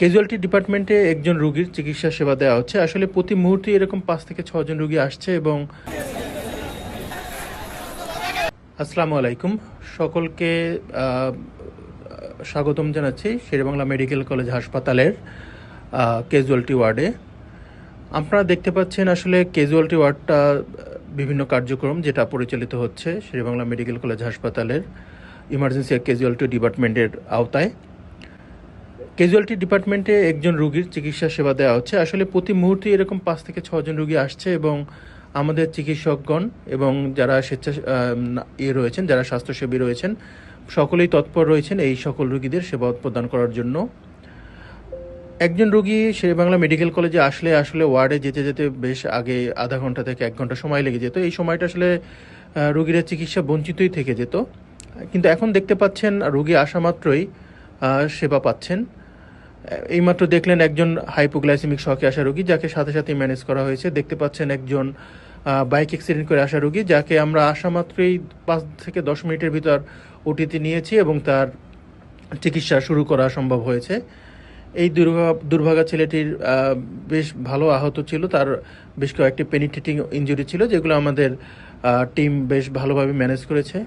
Casualty ডিপার্টমেন্টে একজন রুগীর চিকিৎসা সেবা দেওয়া হচ্ছে। আসলে প্রতি মুহূর্তে এরকম পাঁচ থেকে ছজন রুগী আসছে এবং আসসালামু আলাইকুম। সকলকে স্বাগতম জানাচ্ছি শেরেবাংলা মেডিকেল কলেজ হাসপাতালের ক্যাজুয়ালিটি ওয়ার্ডে। আপনারা দেখতে পাচ্ছেন আসলে ক্যাজুয়ালিটি ওয়ার্ডটা বিভিন্ন কার্যক্রম যেটা পরিচালিত হচ্ছে শেরেবাংলা মেডিকেল কলেজ হাসপাতালের ইমার্জেন্সি ক্যাজুয়ালিটি ডিপার্টমেন্টের আওতায়। ক্যাজুয়ালিটি ডিপার্টমেন্টে একজন রুগীর চিকিৎসা সেবা দেওয়া হচ্ছে। আসলে প্রতি মুহূর্তে এরকম পাঁচ থেকে ছজন রুগী আসছে এবং আমাদের চিকিৎসকগণ এবং যারা স্বেচ্ছা ইয়ে রয়েছেন, যারা স্বাস্থ্যসেবী রয়েছেন, সকলেই তৎপর রয়েছেন এই সকল রুগীদের সেবা প্রদান করার জন্য। একজন রোগী শেরেবাংলা মেডিকেল কলেজে আসলে আসলে ওয়ার্ডে যেতে যেতে বেশ আগে আধা ঘণ্টা থেকে এক ঘণ্টা সময় লেগে যেত। এই সময়টা আসলে রুগীরা চিকিৎসা বঞ্চিতই থেকে যেত। কিন্তু এখন দেখতে পাচ্ছেন, রুগী আসা মাত্রই সেবা পাচ্ছেন। এইমাত্র দেখলেন একজন হাইপোগ্লাইসেমিক শকে আসা রোগী, যাকে সাথে সাথে ম্যানেজ করা হয়েছে। দেখতে পাচ্ছেন একজন বাইক অ্যাক্সিডেন্ট করে আসা রোগী, যাকে আমরা আসা মাত্রই পাঁচ থেকে দশ মিনিটের ভিতর ওটিতে নিয়েছি এবং তার চিকিৎসা শুরু করা সম্ভব হয়েছে। এই দুর্ভা, দুর্ভাগা ছেলেটির বেশ ভালো আহত ছিল। তার বেশ কয়েকটি পেনিট্রেটিং ইঞ্জুরি ছিল, যেগুলো আমাদের টিম বেশ ভালোভাবে ম্যানেজ করেছে।